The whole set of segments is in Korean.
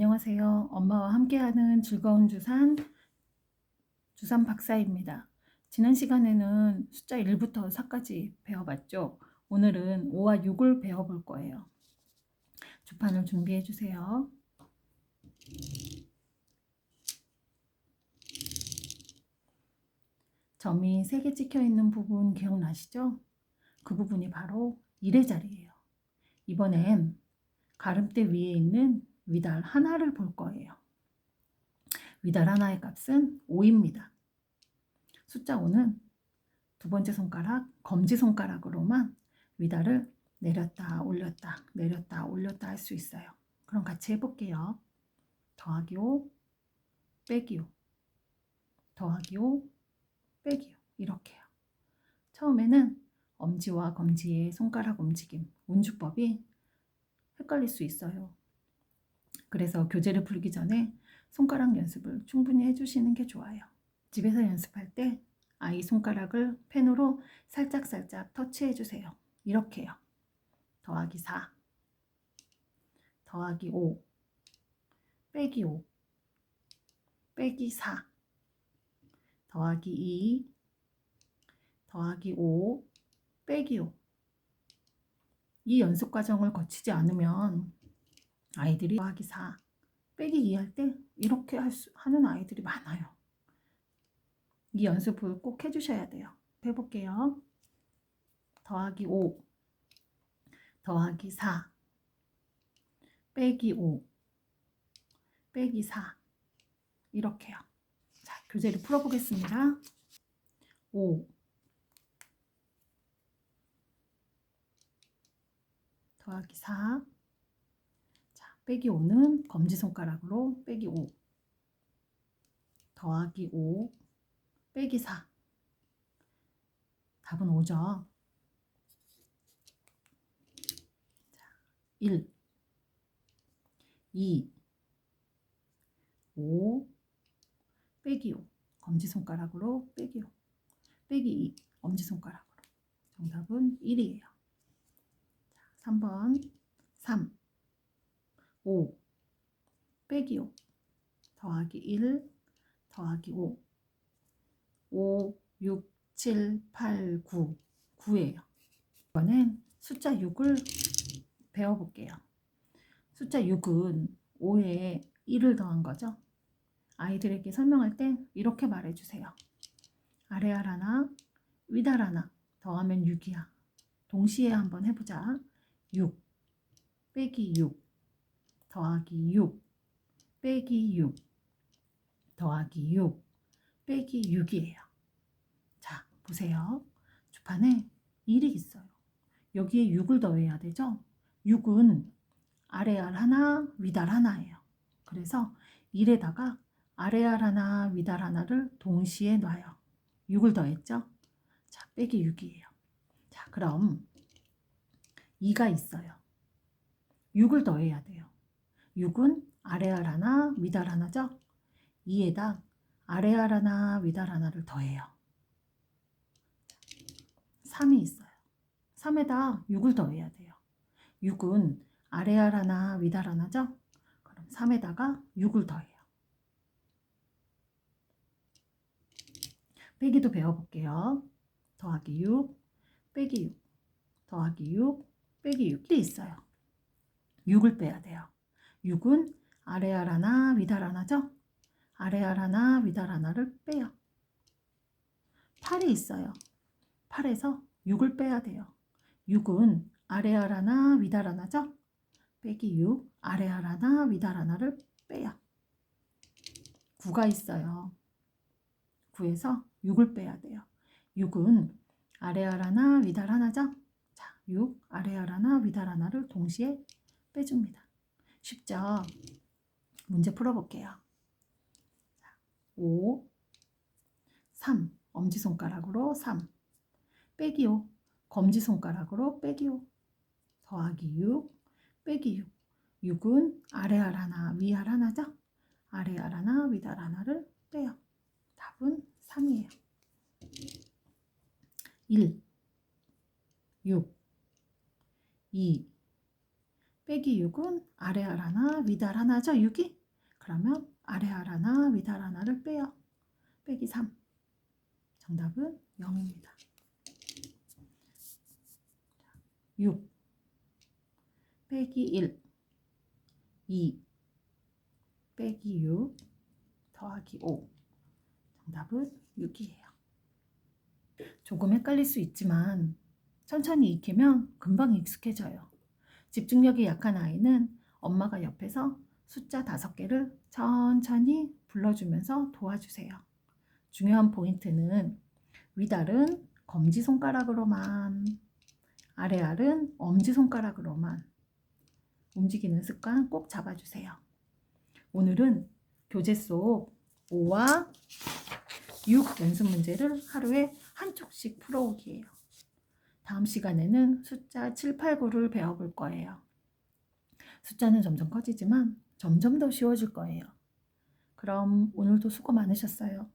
안녕하세요. 엄마와 함께하는 즐거운 주산 주산 박사입니다. 지난 시간에는 숫자 1부터 4까지 배워봤죠. 오늘은 5와 6을 배워볼 거예요. 주판을 준비해 주세요. 점이 3개 찍혀 있는 부분 기억나시죠? 그 부분이 바로 1의 자리예요. 이번엔 가름대 위에 있는 위달 하나를 볼 거예요. 위달 하나의 값은 5입니다. 숫자 5는 두 번째 손가락, 검지 손가락으로만 위달을 내렸다 올렸다 내렸다 올렸다 할 수 있어요. 그럼 같이 해볼게요. 더하기 5 빼기 5 더하기 5 빼기 5 이렇게요. 처음에는 엄지와 검지의 손가락 움직임, 운주법이 헷갈릴 수 있어요. 그래서 교재를 풀기 전에 손가락 연습을 충분히 해주시는 게 좋아요. 집에서 연습할 때 아이 손가락을 펜으로 살짝살짝 터치해 주세요. 이렇게요. 더하기 4, 더하기 5, 빼기 5, 빼기 4, 더하기 2, 더하기 5, 빼기 5. 이 연습 과정을 거치지 않으면 아이들이 더하기 4, 빼기 2 할 때 이렇게 할 수, 하는 아이들이 많아요. 이 연습을 꼭 해주셔야 돼요. 해볼게요. 더하기 5, 더하기 4, 빼기 5, 빼기 4 이렇게요. 자, 교재를 풀어보겠습니다. 5 더하기 4 자, 빼기 5는 검지손가락으로 빼기 5 더하기 5 빼기 4 답은 5죠. 1 2 5 빼기 5 검지손가락으로 빼기 5 빼기 2 엄지손가락으로 정답은 1이에요. 3번 3 5 빼기 5 더하기 1 더하기 5 5 6 7 8 9 9예요. 이번엔 숫자 6을 배워볼게요. 숫자 6은 5에 1을 더한 거죠. 아이들에게 설명할 때 이렇게 말해주세요. 아래알 하나, 위달 하나 더하면 6이야. 동시에 한번 해보자. 6 빼기 6 더하기 6 빼기 6 더하기 6 빼기 6이에요. 자, 보세요. 주판에 1이 있어요. 여기에 6을 더해야 되죠? 6은 아래 알 하나, 위달 하나예요. 그래서 1에다가 아래 알 하나, 위달 하나를 동시에 놔요. 6을 더했죠? 자, 빼기 6이에요. 자, 그럼 2가 있어요. 6을 더해야 돼요. 6은 아래알 하나, 위달 하나죠? 2에다 아래알 하나, 위달 하나를 더해요. 3이 있어요. 3에다 6을 더해야 돼요. 6은 아래알 하나, 위달 하나죠? 그럼 3에다가 6을 더해요. 빼기도 배워볼게요. 더하기 6, 빼기 6, 더하기 6, 빼기 6이 있어요. 6을 빼야 돼요. 6은 아래알 하나, 위달 하나죠? 아래알 하나, 위달 하나를 빼요. 8이 있어요. 8에서 6을 빼야 돼요. 6은 아래알 하나, 위달 하나죠? 빼기 6, 아래알 하나, 위달 하나를 빼요. 9가 있어요. 9에서 6을 빼야 돼요. 6은 아래알 하나, 위달 하나죠? 자, 6, 아래알 하나, 위달 하나를 동시에 빼줍니다. 쉽죠? 문제 풀어볼게요. 5, 3, 엄지손가락으로 3, 빼기 5, 검지손가락으로 빼기 5, 더하기 6, 빼기 6. 6은 아래알 하나, 위알 하나죠? 아래알 하나, 위달 하나를 빼요. 답은 3이에요. 1, 6, 2, 빼기 6은 아래 알 하나, 위달 하나죠? 6이? 그러면 아래 알 하나, 위달 하나를 빼요. 빼기 3. 정답은 0입니다. 6 빼기 1 2 빼기 6 더하기 5 정답은 6이에요. 조금 헷갈릴 수 있지만 천천히 익히면 금방 익숙해져요. 집중력이 약한 아이는 엄마가 옆에서 숫자 5개를 천천히 불러주면서 도와주세요. 중요한 포인트는 위달은 검지손가락으로만 아래알은 엄지손가락으로만 움직이는 습관 꼭 잡아주세요. 오늘은 교재 속 5와 6 연습 문제를 하루에 한 쪽씩 풀어오기예요. 다음 시간에는 숫자 7, 8, 9를 배워볼 거예요. 숫자는 점점 커지지만 점점 더 쉬워질 거예요. 그럼 오늘도 수고 많으셨어요.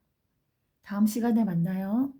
다음 시간에 만나요.